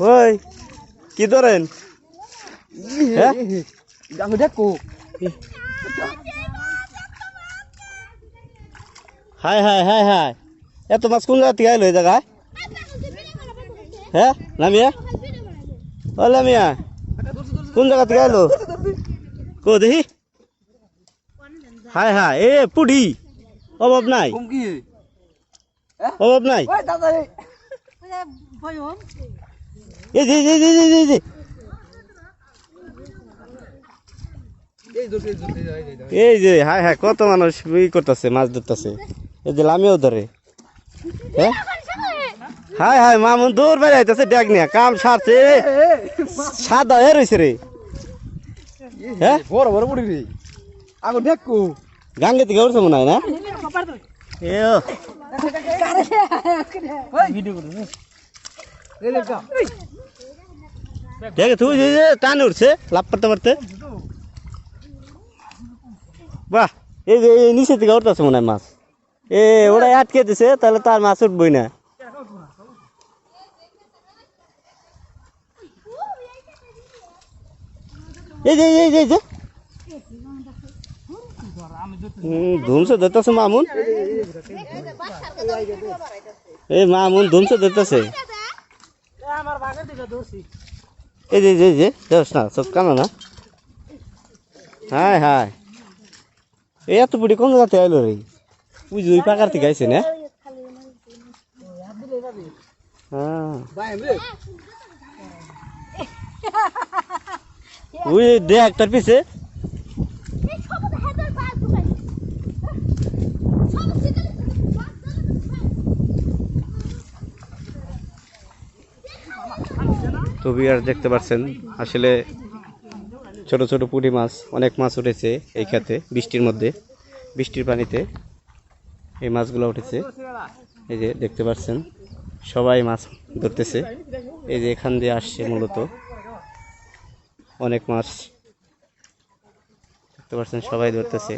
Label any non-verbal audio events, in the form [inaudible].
ওই কি ধরেন? হ্যাঁ? দেখো। হাই হাই হাই হাই। এত মাছ কোন জায়গা থেকে আইলো এই জায়গায়? হ্যাঁ লামিয়া? ও লামিয়া কোন জায়গা থেকে আইলো কো দেখি? হাই হাই এ পুডি। অভাব নাই। অভাব নাই। এই যে এই যে এই যে, এই এই হাই হাই কত মানুষ ই করতেছে মাছ ধরতেছে এই যে লামিয়াও ধরে হ্যাঁ হাই হাই মামুন দূর বেড়ে আইতেছে ড্যাগ নিয়ে কাম সারছে সাদা হয়ে রয়েছে রে হ্যাঁ বড় বড় রে গাঙ্গে থেকে উঠছে মনে হয় না ভিডিও করো দেখা দেখে তুই যে যে টানে উঠছে লাভ করতে পারতে বাহ এই যে এই নিচে থেকে উঠতেছে মনে হয় মাছ এ ওরা আটকে দিছে তাহলে তার মাছ উঠবই না এই যে এই যে এই যে হুম ধুমসে ধরতেছে মামুন এই মামুন ধুমসে ধরতেছে এই যে এই যে, এই যে দেখ না সব কানা না? হাই হাই এই এত বুড়ি কোন জায়গাতে আইলো রে? ওই যে ওই পাকার থেকে আইছে না? হ্যাঁ। [laughs] ওই দেখ তার পিছে। তো আর দেখতে পাচ্ছেন, আসলে ছোট ছোট পুঁটি মাছ, অনেক মাছ উঠেছে এই খাতে বৃষ্টির মধ্যে, বৃষ্টির পানিতে এই মাছগুলো উঠেছে। এই যে দেখতে পাচ্ছেন, সবাই মাছ ধরতেছে। এই যে এখান দিয়ে আসছে মূলত অনেক মাছ। দেখতে পাচ্ছেন, সবাই ধরতেছে।